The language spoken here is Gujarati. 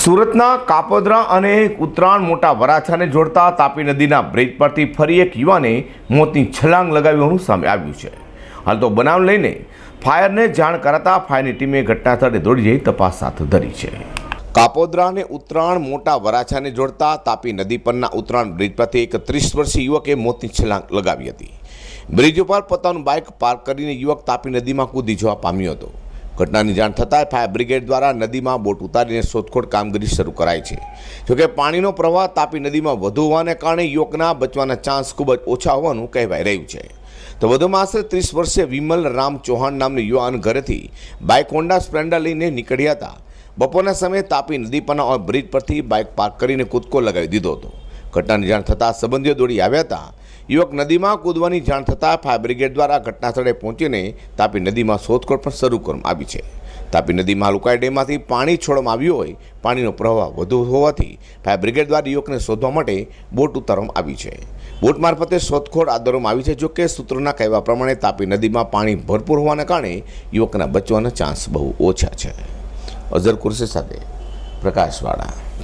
સુરતના કાપોદ્રા અને ઉત્તરાયણ મોટા વરાછાને જોડતા તાપી નદીના બ્રિજ પરથી ફરી એક યુવાને મોતની છલાંગ લગાવી હોવાનું સામે આવ્યું છે. હાલ તો બનાવ લઈને ફાયરને જાણ કરાતા ફાયરની ટીમે ઘટના સ્થળે દોડી જઈ તપાસ હાથ ધરી છે. કાપોદ્રા અને ઉત્તરાયણ મોટા વરાછાને જોડતા તાપી નદી પરના ઉત્તરાયણ બ્રિજ પરથી એક ત્રીસ વર્ષીય યુવકે મોતની છલાંગ લગાવી હતી. બ્રિજ ઉપર પોતાનું બાઇક પાર્ક કરીને યુવક તાપી નદીમાં કૂદી જવા પામ્યો હતો. ઘટનાની જાણ થતાં ફાયર બ્રિગેડ દ્વારા નદીમાં બોટ ઉતારીને શોધખોળ કામગીરી શરૂ કરાઈ છે. જોકે પાણીનો પ્રવાહ તાપી નદીમાં વધુ હોવાને કારણે યુવકના બચવાના ચાન્સ ખૂબ જ ઓછા હોવાનું કહેવાઈ રહ્યું છે. તો વધુમાં આશરે ત્રીસ વર્ષે વિમલ રામ ચૌહાણ નામનો યુવાન ઘરેથી બાઇક હોન્ડા સ્પ્લેન્ડર લઈને નીકળ્યા હતા. બપોરના સમયે તાપી નદી પરના બ્રિજ પરથી બાઇક પાર્ક કરીને કૂદકો લગાવી દીધો હતો. ઘટનાની જાણ થતાં સંબંધીઓ દોડી આવ્યા હતા. યુવક નદીમાં કૂદવાની જાણ થતાં ફાયર બ્રિગેડ દ્વારા ઘટના સ્થળે પહોંચીને તાપી નદીમાં શોધખોળ પણ શરૂ કરવામાં આવી છે. તાપી નદીમાં લુકાઈ ડેમમાંથી પાણી છોડવામાં આવ્યું હોય, પાણીનો પ્રવાહ વધુ હોવાથી ફાયર બ્રિગેડ દ્વારા યુવકને શોધવા માટે બોટ ઉતારવામાં આવી છે. બોટ મારફતે શોધખોળ હાથ ધરવામાં આવી છે જોકે સૂત્રોના કહેવા પ્રમાણે તાપી નદીમાં પાણી ભરપૂર હોવાના કારણે યુવકના બચવાના ચાન્સ બહુ ઓછા છે. અઝર કુરશી સાથે પ્રકાશવાળા